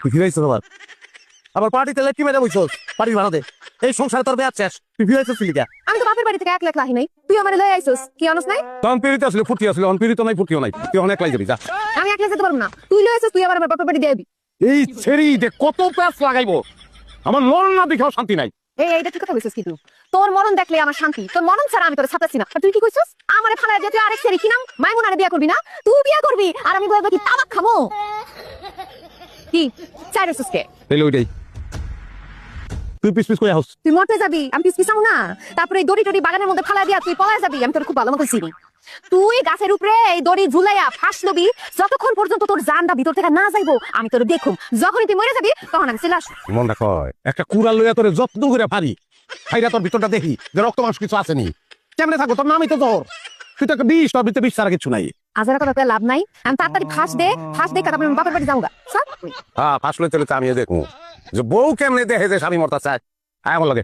তুই ফিরাইছিস আবার? আবার পার্টিতে লেটকি মেরে বইছস? পার্টি বানাতে। এই সংসারে তোর বেয়ার শেষ। তুই ফিরাইছিস আমি তো বাপের বাড়ি থেকে এক লাখ লাহি নাই। তুই আমার লয়ে আইছস? কি অনস নাই? তখন পিড়িতে আসলে ফুটি আসলে অন পিড়িত নাই ফুটিও নাই। তুই অনেক লাই যাবি যা। আমি একলা যেতে পারব না। তুই লয়ে আইছস তুই আবার আমার বাপের বাড়ি এই ছেড়ি যে কত প্যাস লাগাইবো। আমার মন না দেখাও শান্তি নাই। এই এইটা ঠিক কথা কইছস কিন্তু। তোর মরণ দেখলে আমার শান্তি। তোর মরণ ছাড়া আমি তোর ছাতাছি না। তুই কি কইছস আমারে ফালায় দিয়ে তুই আরেক সেরি কি নাম? মাইমুনারে বিয়া করবি না? তুই বিয়া করবি। আর আমি বলব কি তাবাক খামো কি চাইরছস কে তাইলে ওইটাই তুই পিস পিস করে হাউস তুই মরতে যাবি আমি পিস পিছাও না। তারপরে এই দড়ি টড়ি বাগানের মধ্যে ফালা দিয়া তুই পলায় যাবি আমি তোর খুব ভালো মতো চিনি। তুই গাছের উপরে এই দড়ি ঝুলাইয়া ফাঁস লবি যতক্ষণ পর্যন্ত তোর জানটা ভিতর থেকে না যাইবো আমি তোর দেখুম। যখনই তুই মরে যাবি তখন আমি চলে আসব। মন রাখ একটা কুড়াল লইয়া তোরে যত্ন করে পারি খাইরা তোর ভিতরটা দেখি যে রক্ত মাংস কিছু আসেনি কেমনে থাকো তোর নামই তো তোর তুই তো বিষ বিষ ছাড়া কিছু নাই। আজারা কথা লাভ নাই। আমি তাড়াতাড়ি ফাঁস দে ফাঁস দে তারপরে বাপের বাড়ি সব? হ্যাঁ ফাঁসলে চলে তো দেখব যে বউ কেমনে দেখে যে স্বামী মরতা চায় আয় আমার লাগে।